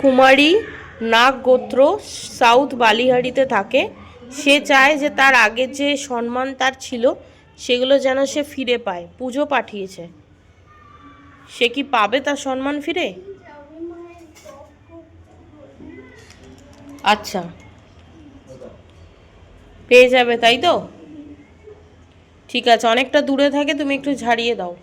কুমারী নাগ গোত্র সাউথ বালিহাড়িতে থাকে। সে চায় যে তার আগে যে সম্মান তার ছিল, সেগুলো যেন সে ফিরে পায়, পুজো পাঠিয়েছে। সে কি পাবে তার সম্মান ফিরে? আচ্ছা। পেয়ে যাবে, তাই তো? ঠিক আছে, অনেকটা দূরে থাকে, তুমি একটু ঝাড়িয়ে দাও।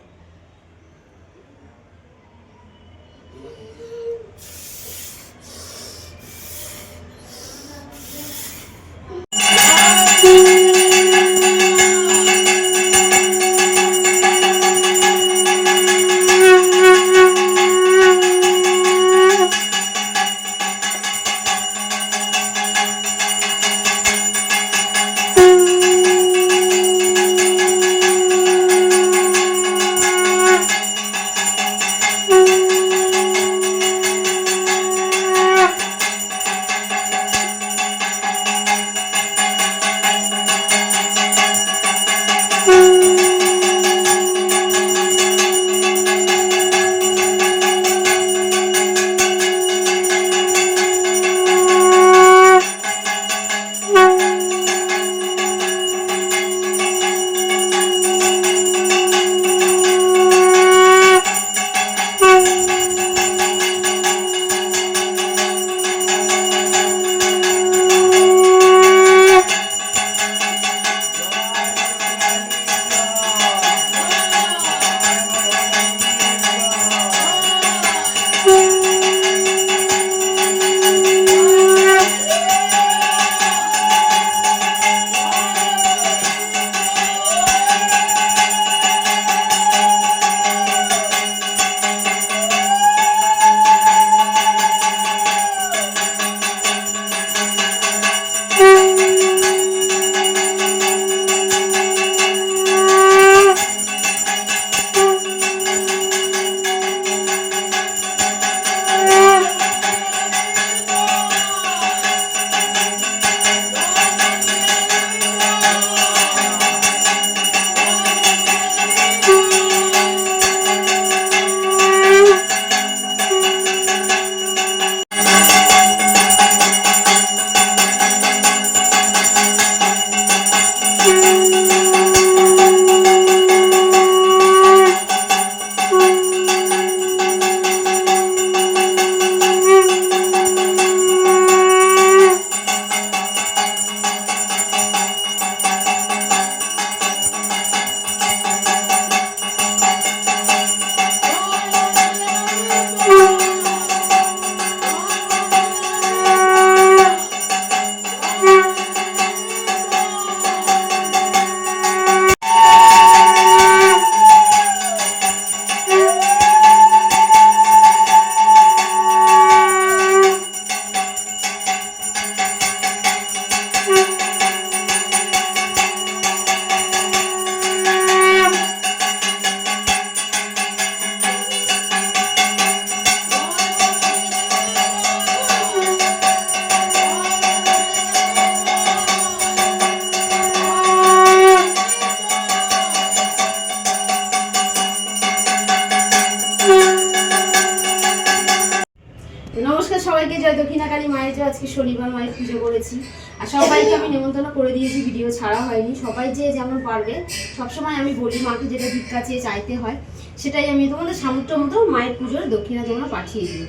জয় দক্ষিণাকালী মায়ের যে আজকে শনিবার মায়ের পুজো করেছি। আর সবাইকে আমি নেমন্তন্ন করে দিয়েছি, ভিডিও ছাড়া হয়নি। সবাই যে যেমন পারবে, সবসময় আমি বলি মাকে যেটা ভিক্ষা চেয়ে চাইতে হয়, সেটাই আমি তোমাদের সামর্থ্য মতো মায়ের পুজোর দক্ষিণা তোমরা পাঠিয়ে দিই।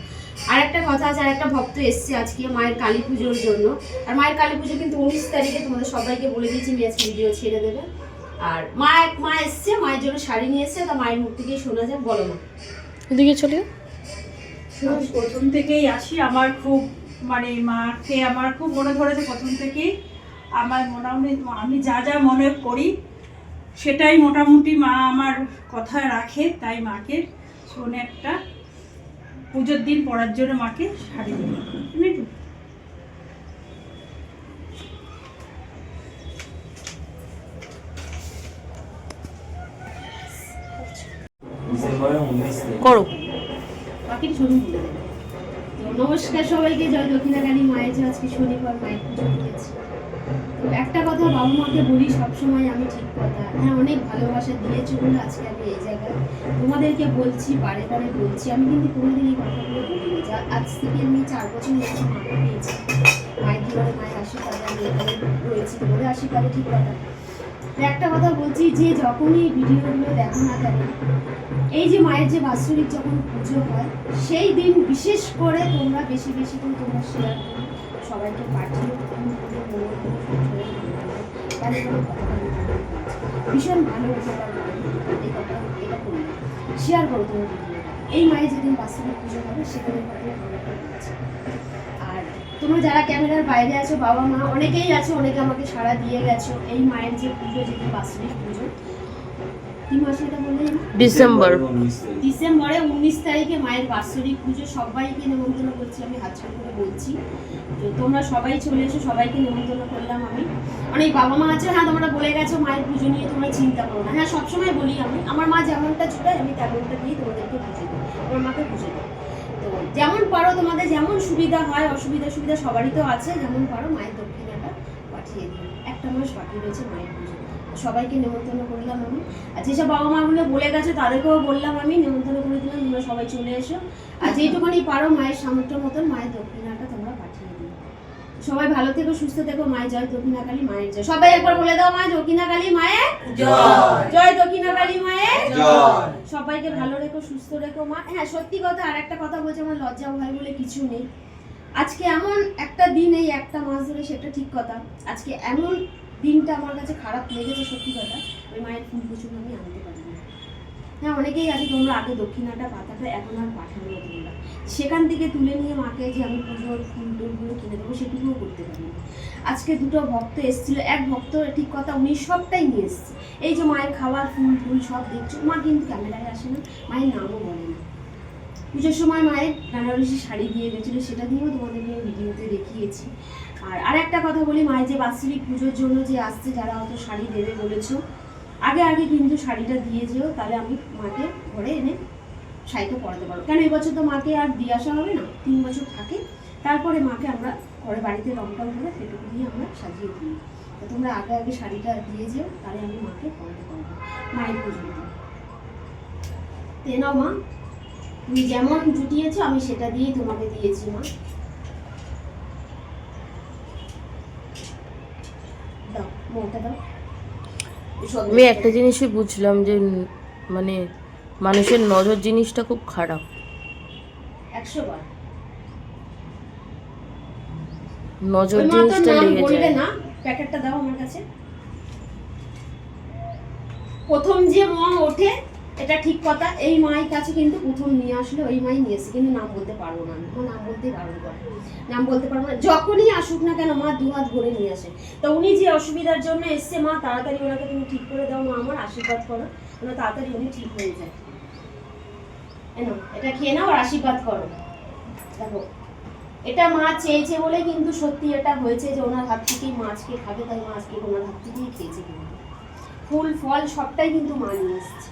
আর একটা কথা আছে আর একটা ভক্ত এসছে আজকে মায়ের কালী পুজোর জন্য। আর মায়ের কালী পুজো কিন্তু উনিশ তারিখে তোমাদের সবাইকে বলে দিয়েছি, আমি আজকে ভিডিও ছেড়ে দেবে। আর মা এক মা এসছে, মায়ের জন্য শাড়ি নিয়ে এসছে, তা মায়ের মুখ থেকেই শোনা যায় বলো না ওদিকে চলে আমি প্রথম থেকেই আসি আমার খুব মানে মাকে আমার খুব মনে ধরেছে প্রথম থেকেই। আমার মোটামুটি আমি যা যা মনে করি সেটাই মোটামুটি মা আমার কথা রাখে তাই মাকে শোনে একটা। পুজোর দিন পড়ার জন্য মাকে শাড়ি তারিখ করো। বাকির ছবি তুলে দেবে। তো নমস্কার সবাইকে, জয় দক্ষিণাকালী মায়ের যে আজকে শনিবার মায়ের পুজো দিয়েছি। তো একটা কথা বাবা মাকে বলি, সবসময় আমি ঠিক কথা। হ্যাঁ অনেক ভালোবাসা দিয়েছ বলে আজকে আমি এই জায়গায় তোমাদেরকে বলছি, বারে বারে বলছি। আমি কিন্তু কোনোদিন এই কথাগুলো বলিনি। যা আজ থেকে আমি চার বছর এসে মাকে পেয়েছি। মায়ের জীবনে মায়ের আশীর্বাদে আমি এখানে রয়েছি তোমাদের আশীর্বাদে ঠিক কথা। একটা কথা বলছি, যে যখনই ভিডিওগুলো দেখো না কেন, এই যে মায়ের যে বাৎসরিক যখন পুজো হয়, সেই দিন বিশেষ করে তোমরা বেশি বেশি করে তোমরা শেয়ার করো, সবাইকে পাঠিয়ে। ভীষণ ভালো এই কথা, এটা শেয়ার করো তোমার ভিডিওটা। এই মায়ের যেদিন বাৎসরিক পুজো হবে, সেদিনের কথা তোমরা যারা ক্যামেরার বাইরে আছো বাবা মা অনেকেই আছো অনেকে আমাকে সাড়া দিয়ে গেছো এই মায়ের যে পুজো যেদিন বাৎসরিক পুজো। কি মাসে এটা যেন? ডিসেম্বর। ডিসেম্বরে উনিশ তারিখে মায়ের বাৎসরিক পুজো। সবাইকে নেমন্তন্ন করছি আমি হাতছাড় করে বলছি। তো তোমরা সবাই চলে এসো সবাইকে নেমন্তন্ন করলাম আমি। অনেক বাবা মা আছে হ্যাঁ তোমরা বলে গেছো মায়ের পুজো নিয়ে তোমরা চিন্তা করো না। হ্যাঁ সবসময় বলি আমি আমার মা যেমনটা ছুটায় আমি তেমনটা দিয়ে তোমাদেরকে পুজো দিই। আমার মাকে পুজো দিই। যেমন পারো তোমাদের যেমন সুবিধা হয়, অসুবিধা সুবিধা সবারই তো আছে, যেমন পারো মায়ের দক্ষিণাটা পাঠিয়ে দিই একটা মাস বাকি রয়েছে মায়ের পুজো। সবাইকে নেমন্তন্ন করলাম আমি। আর যেসব বাবা মাগুলো বলে গেছে, তাদেরকেও বললাম আমি, নেমন্তন্ন করে দিলাম, তোমরা সবাই চলে এসো। আর যেটুকুনি পারো মায়ের সামর্থ্য মতন, মায়ের দক্ষিণাটা তোমরা সবাই ভালো থেকো সুস্থ থেকো মায়ের জয় দক্ষিণাকালী মায়ের জয়। সবাই একবার বলে দাও মা দক্ষিণাকালী মায়ের জয়। দক্ষিণা দক্ষিণাকালী মায়ের সবাইকে ভালো রেখো সুস্থ রেখো মা। হ্যাঁ সত্যি কথা আর একটা কথা বলছি আমার লজ্জা ভয় বলে কিছু নেই। আজকে এমন একটা দিন এই একটা মাস ধরে সেটা ঠিক কথা। আজকে এমন দিনটা আমার কাছে খারাপ লেগেছে সত্যি কথা। ওই মায়ের ফুল কুচুন আমি আনতে পারি হ্যাঁ অনেকেই আছে, তোমরা আগে দক্ষিণাটা পাতাটা এখন আর পাঠানো তোমরা সেখান থেকে তুলে নিয়ে মাকে যে আমি পুজোর ফুল টুলগুলো কিনে দেবো, সেটুকুও করতে পারি আজকে দুটো ভক্ত এসেছিল, এক ভক্ত, ঠিক কথা, উনি সবটাই নিয়ে এসছে। এই যে মায়ের খাবার, ফুল ফুল সব দেখছ, মা কিন্তু ক্যামেরায় আসে না, মায়ের নামও বলে না। পুজোর সময় মায়ের বেনারসি শাড়ি দিয়ে গেছিল, সেটা দিয়েও তোমাদেরকে আমি ভিডিওতে দেখিয়েছি। আর আরেকটা কথা বলি, মায়ের যে বাৎসরিক পুজোর জন্য যে আসছে, যারা অত শাড়ি দেবে বলেছ আগে আগে কিন্তু শাড়িটা দিয়ে যেও, তাহলে আমি মাকে ঘরে এনে শাড়িটা পরাতে পারব। কেন এবছর তো মাকে আর দিয়ে আসা হবে না? তিন বছর থাকে। তারপরে মাকে আমরা ঘরে বাড়িতে রং টং করে সেটুকু দিয়ে আমরা সাজিয়ে দিই। তো তোমরা আগে আগে শাড়িটা দিয়ে যেও, তাহলে আমি মাকে পরাতে পারব। মায়ের পুজোতে তে নাও মা, তুমি যেমন জুটিয়েছো, আমি সেটা দিয়েই তোমাকে দিয়েছি মা। দাও, মোটা দাও। আমি একটা জিনিসই বুঝলাম যে মানে মানুষের নজর জিনিসটা খুব খারাপ। একশো বার। নজর জিনিসটা লেগে যায়। না? প্যাকেটটা দাও আমার কাছে। প্রথম যে মা ওঠে এটা ঠিক কথা। এই মায়ের কাছে কিন্তু প্রথম নিয়ে আসলে ওই মাই নিয়ে এসে কিন্তু নাম বলতে পারব না। আমি নাম বলতে বারণ করে। নাম বলতে পারব না। যখনই আসুক না কেন, মা দু হাত ভরে নিয়ে আসে। তো উনি যে অসুবিধার জন্য এসছে, মা, তাড়াতাড়ি ওনাকে তুমি ঠিক করে দাও মা আমার, আশীর্বাদ করো। ওনা তাড়াতাড়ি উনি ঠিক হয়ে যায়। এনো এটা খেয়ে নাও আর আশীর্বাদ করো। দেখো, এটা মা চেয়েছে বলে কিন্তু সত্যি এটা হয়েছে যে ওনার হাত থেকেই মাছকে খাবে, তাই মাছকে ওনার হাত থেকেই খেয়েছে কিন্তু। ফুল, ফল সবটাই কিন্তু মা নিয়ে এসছে।